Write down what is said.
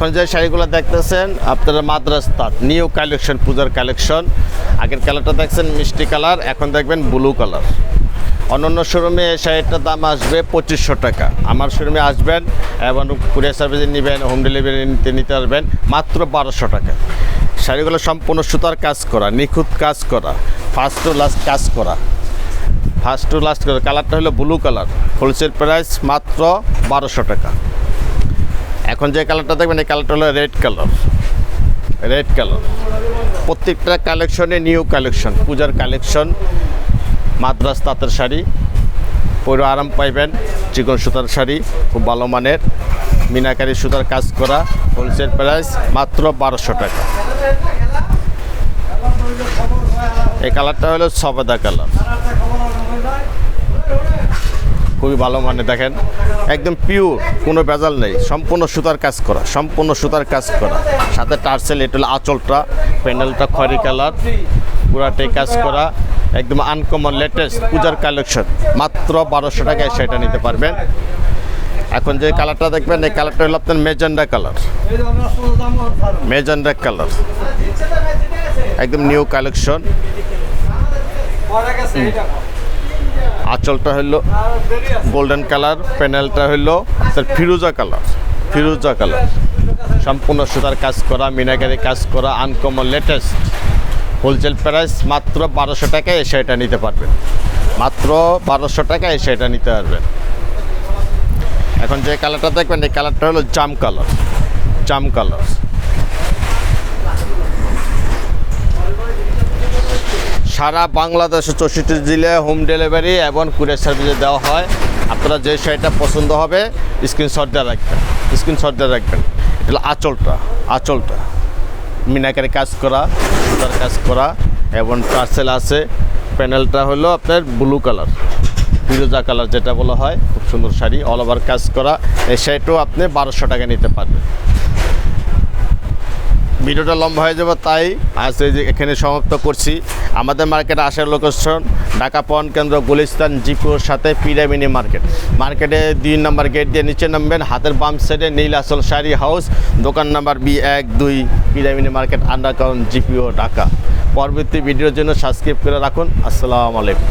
এখন যে শাড়িগুলো দেখতেছেন, আপনারা মাদ্রাস তাঁত নিউ কালেকশন পূজার কালেকশন আগের কালারটা দেখছেন মিষ্টি কালার এখন দেখবেন ব্লু কালার অন্যান্য শোরুমে এই শাড়িটার দাম আসবে পঁচিশশো টাকা। আমার শোরুমে আসবেন এবং কুরিয়ার সার্ভিসে নেবেন হোম ডেলিভারি নিতে নিতে আসবেন মাত্র বারোশো টাকা। শাড়িগুলো সম্পূর্ণ সুতার কাজ করা, নিখুঁত কাজ করা ফার্স্ট টু লাস্ট কাজ করা। ফার্স্ট টু লাস্ট কালারটা হলো ব্লু কালার হোলসেল প্রাইস মাত্র বারোশো টাকা। এখন যে কালারটা দেখবেন, এই কালারটা হলো রেড কালার। Red colour. প্রত্যেকটা কালেকশনে নিউ কালেকশন, পূজার কালেকশন, মাদ্রাস তাঁতের শাড়ি, পরে আরাম পাইবেন, চিকন সুতার শাড়ি, খুব ভালো মানের, মিনাকারি সুতার কাজ করা হোলসেল প্রাইস মাত্র বারোশো টাকা। এই কালারটা হলো সবেদা কালার। খুবই ভালো মানে দেখেন। একদম পিওর কোনো ভেজাল নেই। সম্পূর্ণ সুতার কাজ করা সম্পূর্ণ সুতার কাজ করা। সাথে টার্সেল এটা হলো আঁচলটা প্যানেলটা খয়রি কালার পুরাটাই কাজ করা একদম আনকমন লেটেস্ট পূজার কালেকশন মাত্র বারোশো টাকায় সেটা নিতে পারবেন। এখন যে কালারটা দেখবেন এই কালারটা হলো আপনার মেজেন্ডা কালার। Magenta colour. একদম নিউ কালেকশন আঁচলটা হলো গোল্ডেন কালার প্যানেলটা হলো স্যার ফিরোজা কালার ফিরোজা কালার সম্পূর্ণ সুতার কাজ করা, মিনাকারি কাজ করা আনকমন লেটেস্ট হোলসেল প্রাইস মাত্র বারোশো টাকায় এই শাড়িটা নিতে পারবেন। মাত্র বারোশো টাকায় এই শাড়িটা নিতে পারবেন। এখন যে কালারটা দেখবেন, এই কালারটা হলো জাম কালার জাম কালার সারা বাংলাদেশে চৌষট্টি জেলায় হোম ডেলিভারি এবং কুরিয়ার সার্ভিসে দেওয়া হয়। আপনারা যে শাড়িটা পছন্দ হবে স্ক্রিনশট দিয়ে রাখবেন। স্ক্রিনশট দিয়ে রাখবেন। এটা আঁচলটা আঁচলটা। মিনাকারি কাজ করা, সুতার কাজ করা এবং পার্সেল আছে। প্যানেলটা হলো আপনার ব্লু কালার ফিরোজা কালার যেটা বলা হয়। খুব সুন্দর শাড়ি অল ওভার কাজ করা। এই শাড়িটাও আপনি বারোশো টাকা নিতে পারবেন। ভিডিওটা লম্বা হয়ে যাবে, তাই আজ যে এখানে সমাপ্ত করছি। আমাদের মার্কেটে আসার লোকেশন ঢাকা পন কেন্দ্র, গুলিস্তান, জিপুর সাথে পিরামিনি মার্কেট। মার্কেটে দুই নম্বর গেট দিয়ে নিচে নামবেন, হাতের বাম সাইডে নীল আসল শাড়ি হাউস, দোকান নাম্বার বি এক দুই পিরামিনি মার্কেট আন্ডারগ্রাউন্ড জিপিও, ঢাকা। পরবর্তী ভিডিওর জন্য সাবস্ক্রাইব করে রাখুন। আসসালামু আলাইকুম।